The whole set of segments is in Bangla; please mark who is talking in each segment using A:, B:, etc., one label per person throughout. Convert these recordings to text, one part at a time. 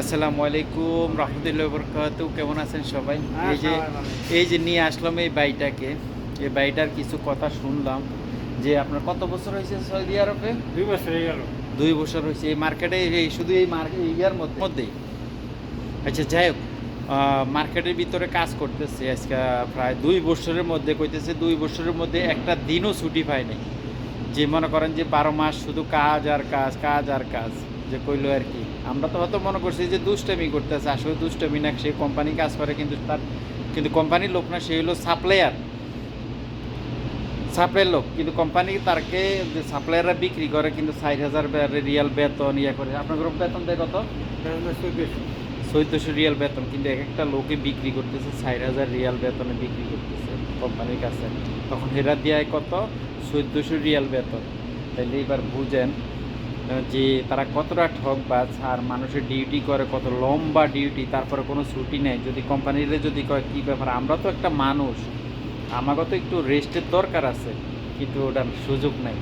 A: আসসালামু আলাইকুম রহমতুল্লাহ বরকাত কেমন আছেন সবাই?
B: হ্যাঁ,
A: এই যে এই যে নিয়ে আসলাম এই বাড়িটাকে এই বাড়িটার কিছু কথা শুনলাম যে আপনার কত বছর হয়েছে সৌদি আরবে?
B: দুই বছর হয়ে গেল।
A: দুই বছর হয়েছে। এই মার্কেটে এই শুধু এই মার্কেট ইয়ার মধ্যে? মধ্যেই আচ্ছা যাই হোক মার্কেটের ভিতরে কাজ করতেছে আজকে প্রায় দুই বছরের মধ্যে কইতেছে দুই বছরের মধ্যে একটা দিনও ছুটি পায় নাই। যে মনে করেন যে বারো মাস শুধু কাজ আর কাজ কাজ আর কাজ। যে কইলো আর কি। আমরা তো হয়তো মনে করছি যে দুষ্টামি করতেছে, আসলে দুষ্টামি না, সে কোম্পানি কাজ করে, কিন্তু তার কিন্তু কোম্পানির লোক না, সে হলো সাপ্লায়ার সাপ্লাইয়ের লোক, কিন্তু কোম্পানি তারকে যে সাপ্লায়াররা বিক্রি করে, কিন্তু ষাট হাজার রিয়াল বেতন ইয়ে করে। আপনার গ্রুপ বেতন দেয় কত?
B: চোদ্দশো
A: রিয়াল বেতন, কিন্তু এক একটা লোকে বিক্রি করতেছে, ষাট হাজার রিয়াল বেতনে বিক্রি করতেছে কোম্পানির কাছে। তখন হেরা দেয় কত? চৌদ্দশো রিয়াল বেতন। তাইলে এবার বুঝেন যে তারা কতটা ঠকবাজ আর মানুষের ডিউটি করে, কত লম্বা ডিউটি তারপরে কোনো ছুটি নেই। যদি কোম্পানিরে যদি কয়, কী ব্যাপার? আমরা তো একটা মানুষ। আমাকে তো একটু রেস্টের দরকার আছে। কিন্তু ওটার সুযোগ নেই।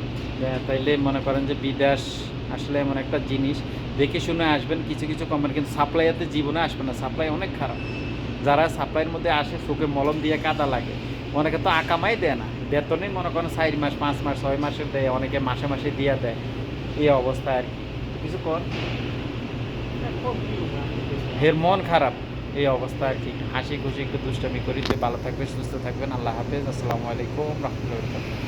A: তাইলে মনে করেন যে বিদেশ আসলে এমন একটা জিনিস। দেখে শুনে আসবেন, কিছু কিছু কোম্পানি কিন্তু সাপ্লাইয়াতে জীবনে আসবে না। সাপ্লাই অনেক খারাপ। যারা সাপ্লাইয়ের মধ্যে আসে চোখে মলম দিয়ে কাদা লাগে। অনেকে তো আকামাই দেয় না। বেতনই মনে করেন চার মাস, পাঁচ মাস, ছয় মাসের দেয়, অনেকে মাসে মাসে দিয়ে দেয়। এই অবস্থা আর কি। কিছু কর। হের মন খারাপ। এই অবস্থা আর কি। হাসি খুশি একটু দুষ্টামি করি যে ভালো থাকবে সুস্থ থাকবেন আল্লাহ হাফেজ। আসসালামু আলাইকুম রহমতুল্লাহ